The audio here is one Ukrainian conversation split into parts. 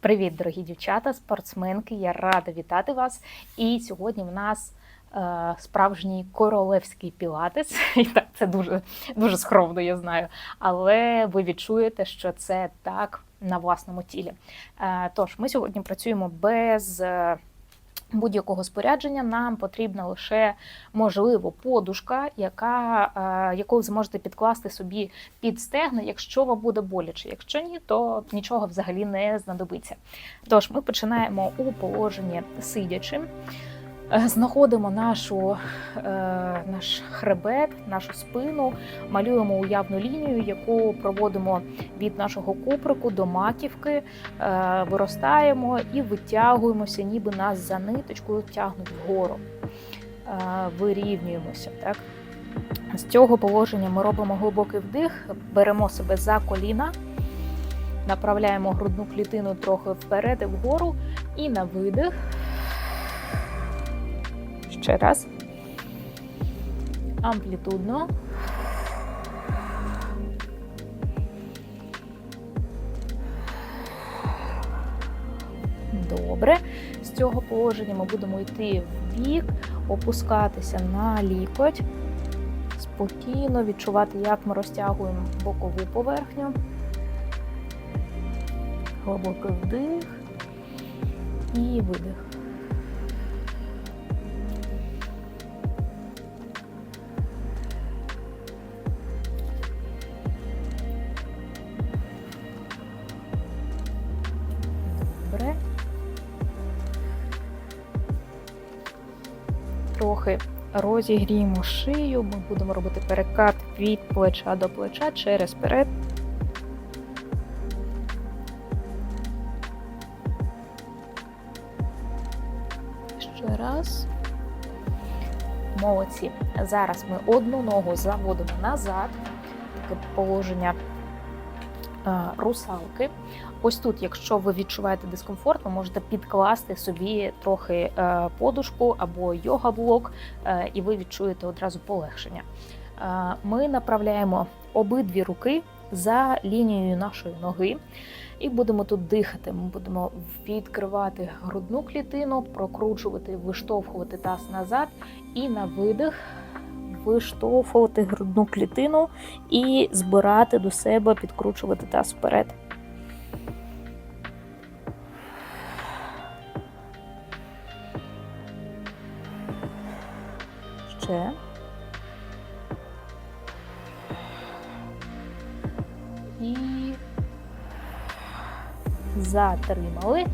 Привіт, дорогі дівчата, спортсменки! Я рада вітати вас. І сьогодні в нас е, справжній королевський пілатес. І так, це дуже, дуже скромно, я знаю. Але ви відчуєте, що це так на власному тілі. Е, тож, ми сьогодні працюємо без. е, Будь-якого спорядження нам потрібна лише можливо подушка, яка, е, яку ви зможете підкласти собі під стегна, якщо вам буде боляче. Якщо ні, то нічого взагалі не знадобиться. Тож ми починаємо у положенні сидячи, знаходимо нашу, е, наш хребет, нашу спину, малюємо уявну лінію, яку проводимо від нашого куприку до маківки, е, виростаємо і витягуємося, ніби нас за ниточкою тягнуть вгору. Е, Вирівнюємося. Так? З цього положення ми робимо глибокий вдих, беремо себе за коліна, направляємо грудну клітину трохи вперед і вгору, і на видих. Ще раз. Амплітудно. Добре. З цього положення ми будемо йти в бік, опускатися на лікоть, спокійно відчувати, як ми розтягуємо бокову поверхню. Глибокий вдих і видих. Розігріємо шию. Ми будемо робити перекат від плеча до плеча через перед. Ще раз. Молодці. Зараз ми одну ногу заводимо назад. Таке положення русалки. Ось тут, якщо ви відчуваєте дискомфорт, ви можете підкласти собі трохи е, подушку або йога-блок, е, і ви відчуєте одразу полегшення. Е, Ми направляємо обидві руки за лінією нашої ноги. І будемо тут дихати. Ми будемо відкривати грудну клітину, прокручувати, виштовхувати таз назад, і на видих виштовхувати грудну клітину і збирати до себе, підкручувати таз вперед. Ще. І затримали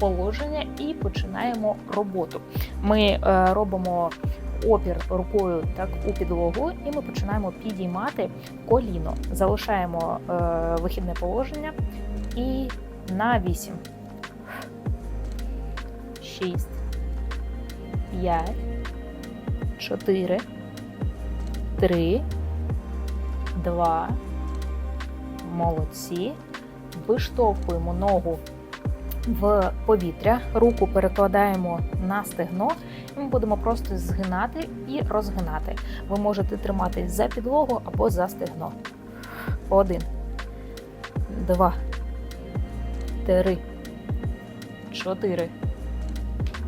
положення і починаємо роботу. Ми е, робимо опір рукою так у підлогу, і ми починаємо підіймати коліно. Залишаємо е, вихідне положення і на 8, 6, 5, 4, 3, 2, молодці. Виштовхуємо ногу в повітря, руку перекладаємо на стегно, ми будемо просто згинати і розгинати. Ви можете триматись за підлогу або за стегно. Один, два, три, чотири,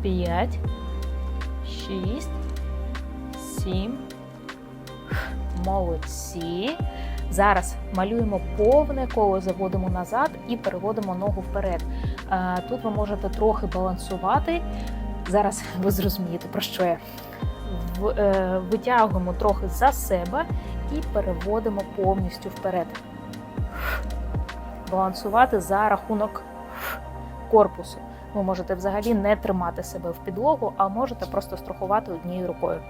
п'ять, шість, сім. Молодці. Зараз малюємо повне коло, заводимо назад і переводимо ногу вперед. Е, Тут ви можете трохи балансувати. Зараз ви зрозумієте, про що я. Е, Витягуємо трохи за себе і переводимо повністю вперед. Балансувати за рахунок корпусу. Ви можете взагалі не тримати себе в підлогу, а можете просто страхувати однією рукою.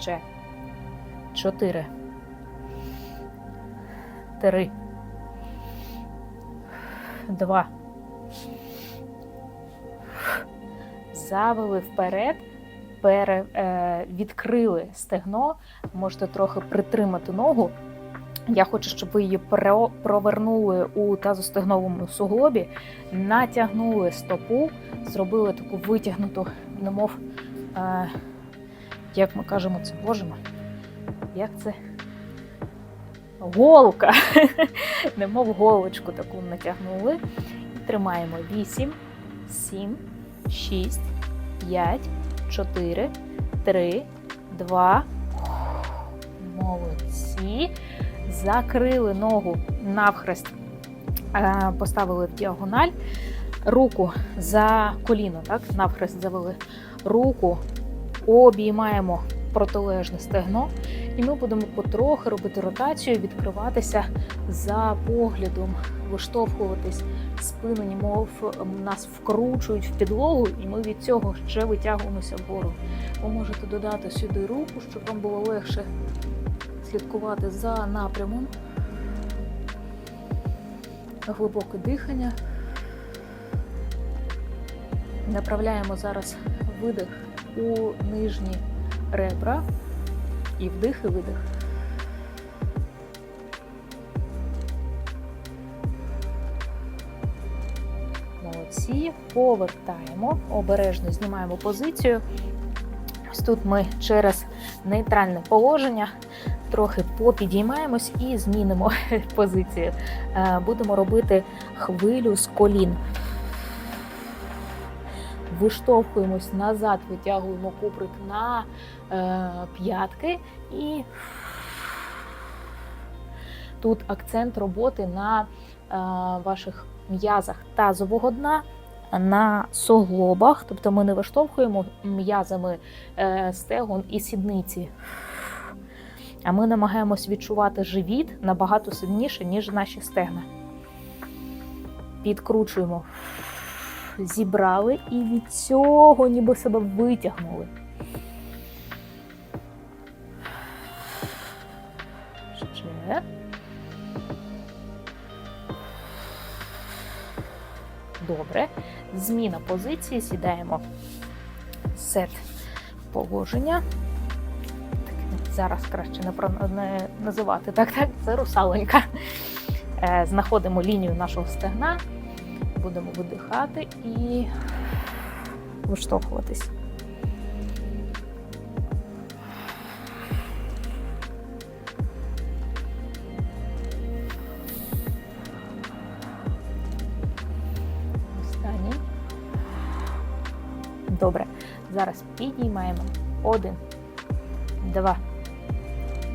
Ще. Чотири три, два. Завели вперед, пере, е, відкрили стегно, можете трохи притримати ногу. Я хочу, щоб ви її провернули у тазостегновому суглобі, натягнули стопу, зробили таку витягнуту, немов, е, як ми кажемо, це боже мой, як це? голка, немов голочку таку натягнули. Тримаємо 8, 7, 6, 5, 4, 3, 2. Молодці. Закрили ногу навхрест, е, поставили в діагональ. Руку за коліно, так, навхрест завели. Руку обіймаємо протилежне стегно, і ми будемо потрохи робити ротацію, відкриватися за поглядом, виштовхуватись спину, немов нас вкручують в підлогу, і ми від цього ще витягуємося вгору. Ви можете додати сюди руку, щоб вам було легше слідкувати за напрямом. Глибоке дихання. Направляємо зараз видих у нижні ребра і вдих і видих. Молодці. Повертаємо, обережно знімаємо позицію. Ось тут ми через нейтральне положення трохи попідіймаємось і змінимо позицію. Е, Будемо робити хвилю з колін. Виштовхуємось назад, витягуємо куприк на е, п'ятки і тут акцент роботи на е, ваших м'язах тазового дна, на суглобах, тобто ми не виштовхуємо м'язами е, стегон і сідниці. А ми намагаємось відчувати живіт набагато сильніше, ніж наші стегна. Підкручуємо зібрали і від цього ніби себе витягнули. Добре. Зміна позиції, сідаємо сет положення. Так, зараз краще не, не називати. Так, так, це русалонька. Е, знаходимо лінію нашого стегна будемо видихати і виштовхуватись. Добре. Зараз підіймаємо. Один, два,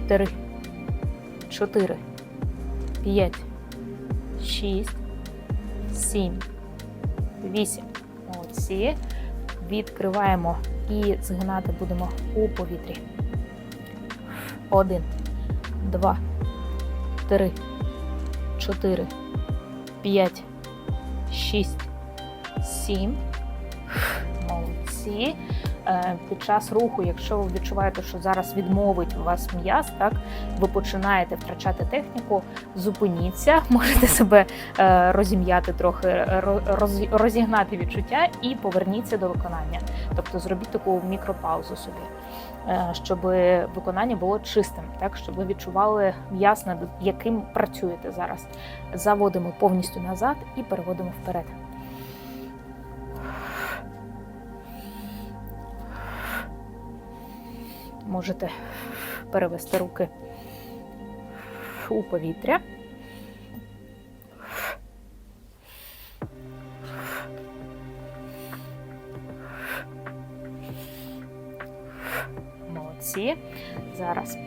три, чотири, п'ять, шість. 7, 8. Молодці. Відкриваємо і згинати будемо у повітрі. 1, 2, 3, 4, 5, 6, 7. Молодці. Е, Під час руху, якщо ви відчуваєте, що зараз відмовить у вас м'яз, так ви починаєте втрачати техніку, зупиніться, можете себе е, розім'яти трохи, роз- розігнати відчуття і поверніться до виконання. Тобто зробіть таку мікропаузу собі, е, щоб виконання було чистим, так щоб ви відчували м'яз, над яким працюєте зараз. Заводимо повністю назад і переводимо вперед. Можете перевести руки у повітря. Молодці. Зараз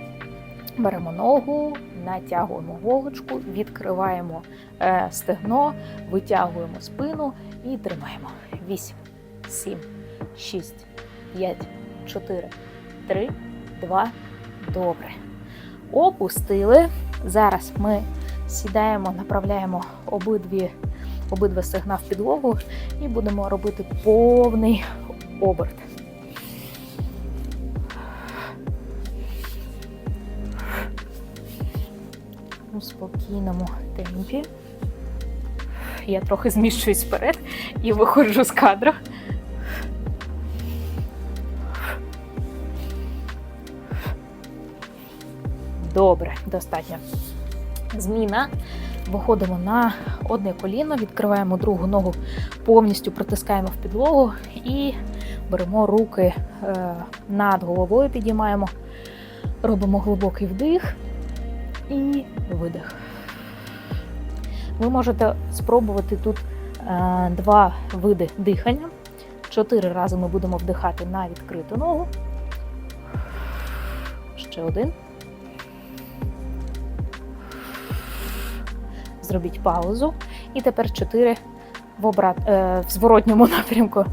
беремо ногу, натягуємо голочку, відкриваємо е, стегно, витягуємо спину і тримаємо. 8, 7, 6, 5, 4, 3, 2, добре. Опустили. Зараз ми сідаємо, направляємо обидві, обидва стегна в підлогу і будемо робити повний оберт. У спокійному темпі. Я трохи зміщуюсь вперед і виходжу з кадру. Добре, достатньо. Зміна. Виходимо на одне коліно, відкриваємо другу ногу, повністю протискаємо в підлогу і беремо руки е, над головою, підіймаємо, робимо глибокий вдих і видих. Ви можете спробувати тут е, два види дихання. Чотири рази ми будемо вдихати на відкриту ногу. Ще один. Зробіть паузу. І тепер чотири в, обрат... е, в зворотньому напрямку.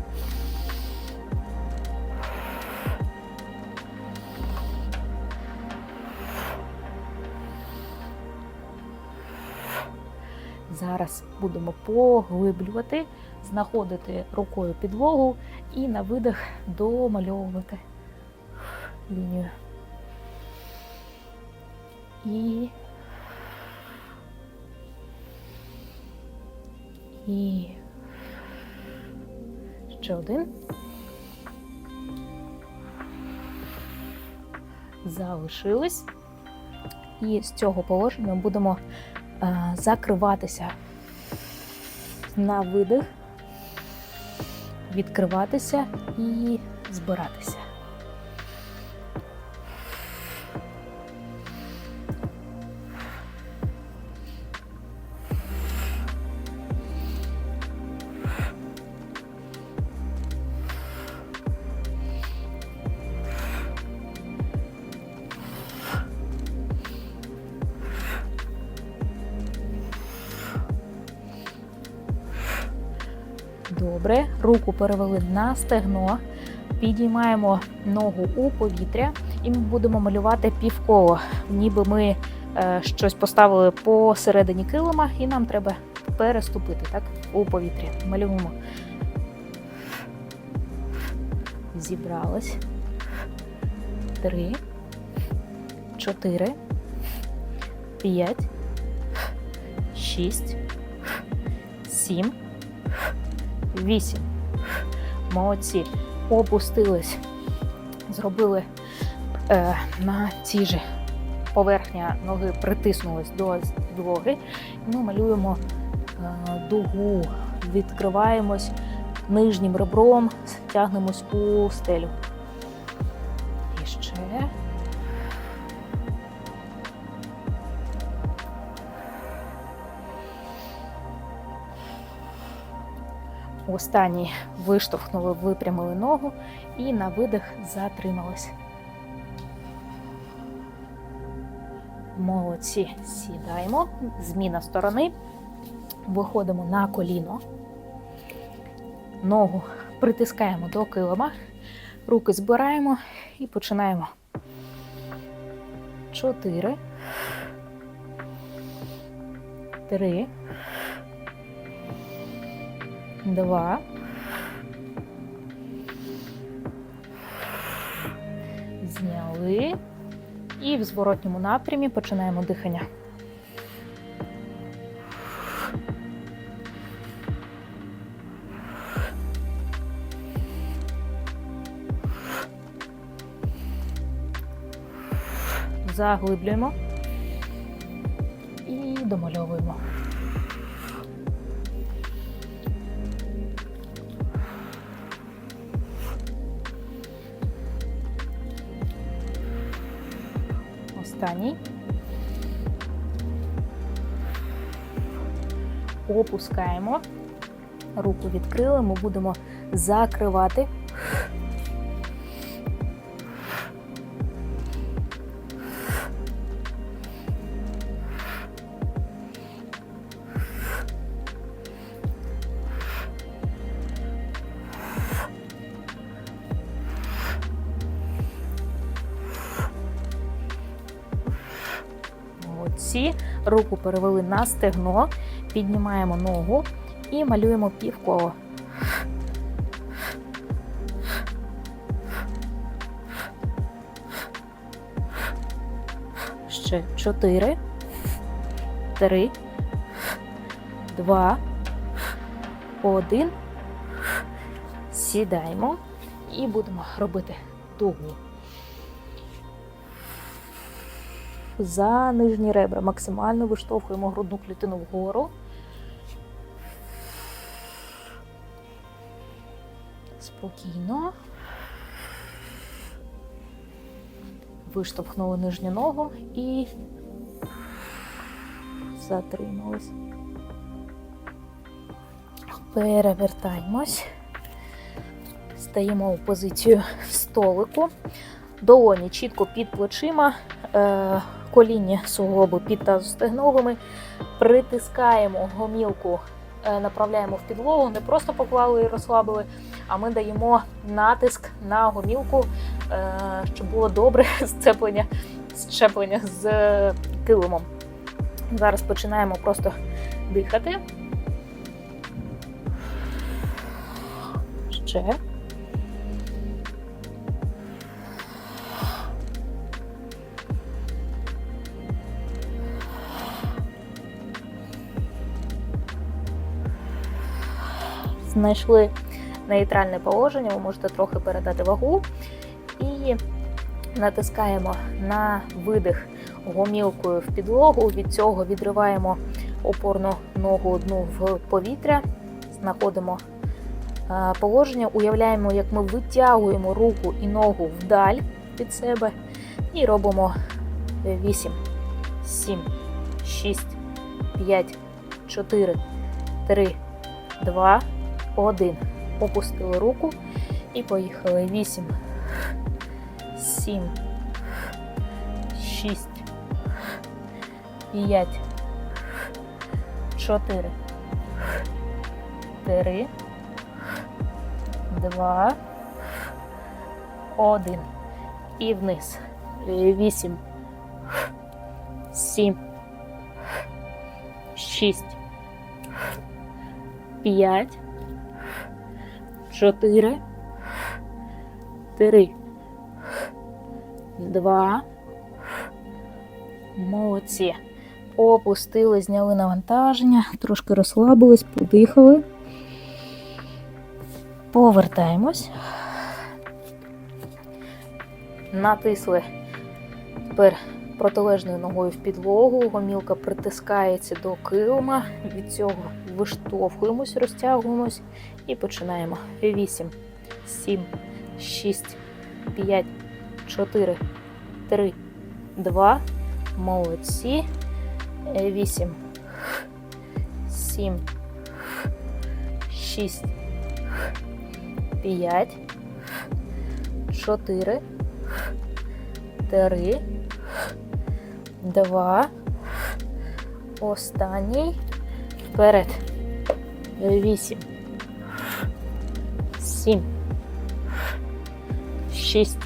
Зараз будемо поглиблювати, знаходити рукою підлогу і на видих домальовувати лінію. І. І ще один. Залишились. І з цього положення будемо е, закриватися на видих, відкриватися і збиратися. Руку перевели на стегно, підіймаємо ногу у повітря, і ми будемо малювати півколо, ніби ми е, щось поставили посередині килима, і нам треба переступити так, у повітря. Малюємо. Зібрались. Три, чотири, п'ять, шість, сім. Вісім. Молодці. Опустились. Зробили е, на цій же поверхня ноги притиснулись до підлоги. Ми малюємо е, дугу, відкриваємось нижнім ребром, тягнемось у стелю. Останній виштовхнули, випрямили ногу і на видих затримались. Молодці. Сідаємо. Зміна сторони. Виходимо на коліно. Ногу притискаємо до килима. Руки збираємо і починаємо. Чотири. Три. Два. Зняли. І в зворотньому напрямі починаємо дихання. Заглиблюємо і домальовуємо. Останній. Опускаємо. Руку відкрили, ми будемо закривати. Молодці. Руку перевели на стегно, піднімаємо ногу і малюємо півколо. Ще чотири, три, два, один. Сідаємо і будемо робити дугу. За нижні ребра. Максимально виштовхуємо грудну клітину вгору. Спокійно. Виштовхнули нижню ногу і затримались. Перевертаємось. Стаємо у позицію столику. Долоні чітко під плечима, коління суглоби під тазостегновими. Притискаємо гомілку, е, направляємо в підлогу, не просто поклали і розслабили, а ми даємо натиск на гомілку, е, щоб було добре сцеплення, щеплення з е, килимом. Зараз починаємо просто дихати. Ще. Знайшли нейтральне положення, ви можете трохи передати вагу. І натискаємо на видих гомілкою в підлогу. Від цього відриваємо опорну ногу одну в повітря, знаходимо е, положення, уявляємо, як ми витягуємо руку і ногу вдаль від себе і робимо 8, 7, 6, 5, 4, 3, 2, 1. Опустили руку і поїхали. 8, 7, 6, 5, 4, 3, 2, 1. І вниз. 8, 7, 6, 5, 4, 3, 2, Молодці. Опустили, зняли навантаження, трошки розслабились, подихали. Повертаємось. Натисли тепер протилежною ногою в підлогу. Гомілка притискається до килима. Від цього виштовхуємось, розтягуємось і починаємо. 8, 7, 6, 5, 4, 3, 2. Молодці. 8, 7, 6, 5, 4, 3, 2. Останній. Вперед. 8, 7, 6,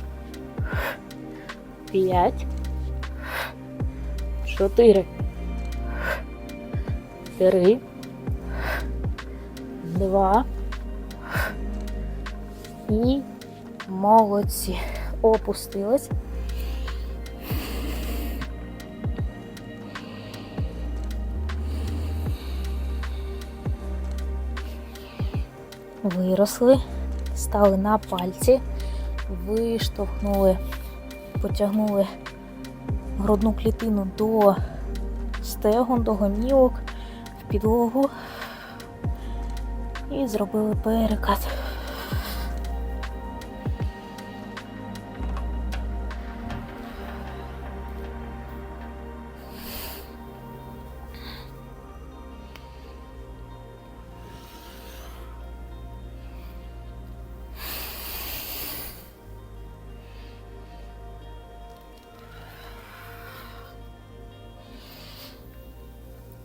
5, 4, 3, 2 і молодці. Опустилась. Виросли, стали на пальці, виштовхнули, потягнули грудну клітину до стегон, до гомілок, в підлогу і зробили перекат.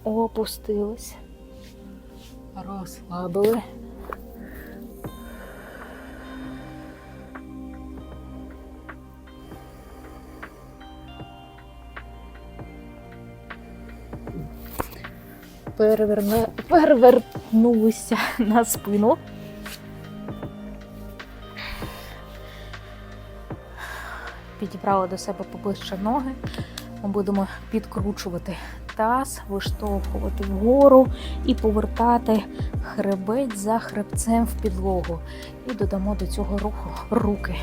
Опустились, розслабили. Переверне, перевернулися на спину. Підібрали до себе поближче ноги. Ми будемо підкручувати таз, виштовхувати вгору і повертати хребець за хребцем в підлогу. І додамо до цього руху руки.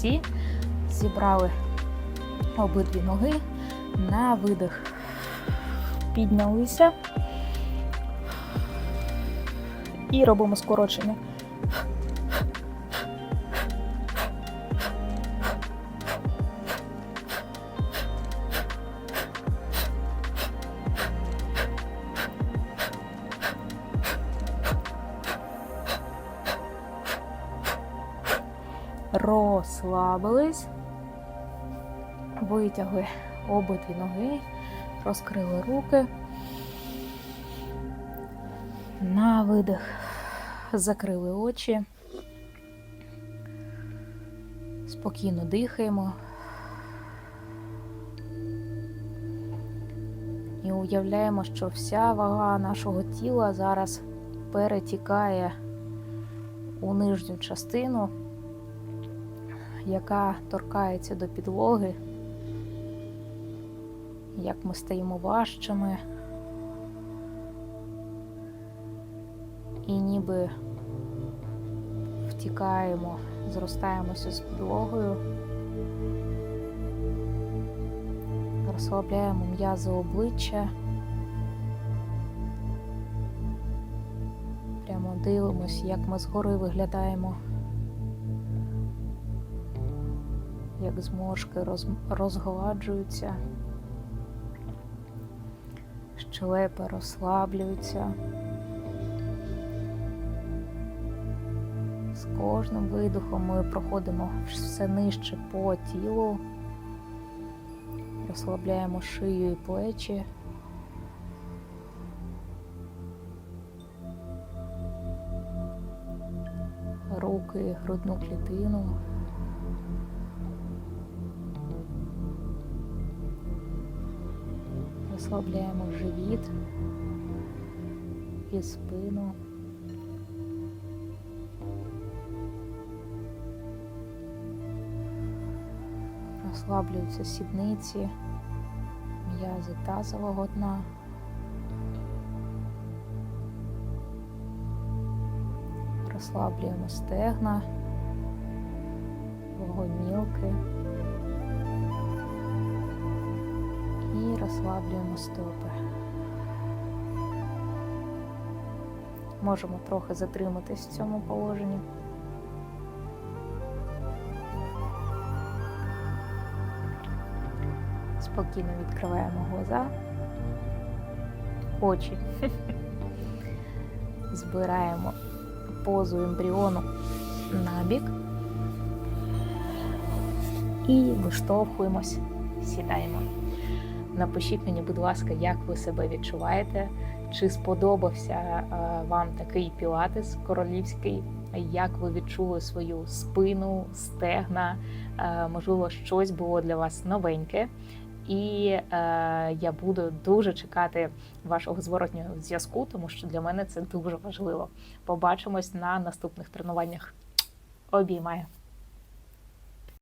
Всі. Зібрали обидві ноги на видих. Піднялися і робимо скорочення. Розслабились, витягли обидві ноги, розкрили руки. На видих закрили очі. Спокійно дихаємо. І уявляємо, що вся вага нашого тіла зараз перетікає у нижню частину, яка торкається до підлоги, як ми стаємо важчими. І ніби втікаємо, зростаємося з підлогою, розслабляємо м'язи обличчя, прямо дивимось, як ми згори виглядаємо, як зморшки роз... розгладжуються, щелепи розслаблюються. З кожним видихом ми проходимо все нижче по тілу, розслабляємо шию і плечі. Руки, грудну клітину. Розслабляємо живіт і спину. Розслаблюються сідниці, м'язи тазового дна. Розслаблюємо стегна, гомілки розслаблюємо стопи. Можемо трохи затриматись в цьому положенні. Спокійно відкриваємо глаза, очі. Збираємо позу ембріону на бік і виштовхуємось, сідаємо. Напишіть мені, будь ласка, як ви себе відчуваєте, чи сподобався е, вам такий пілатес королівський, як ви відчули свою спину, стегна, Е, можливо, щось було для вас новеньке. І е, я буду дуже чекати вашого зворотнього зв'язку, тому що для мене це дуже важливо. Побачимось на наступних тренуваннях. Обіймаю!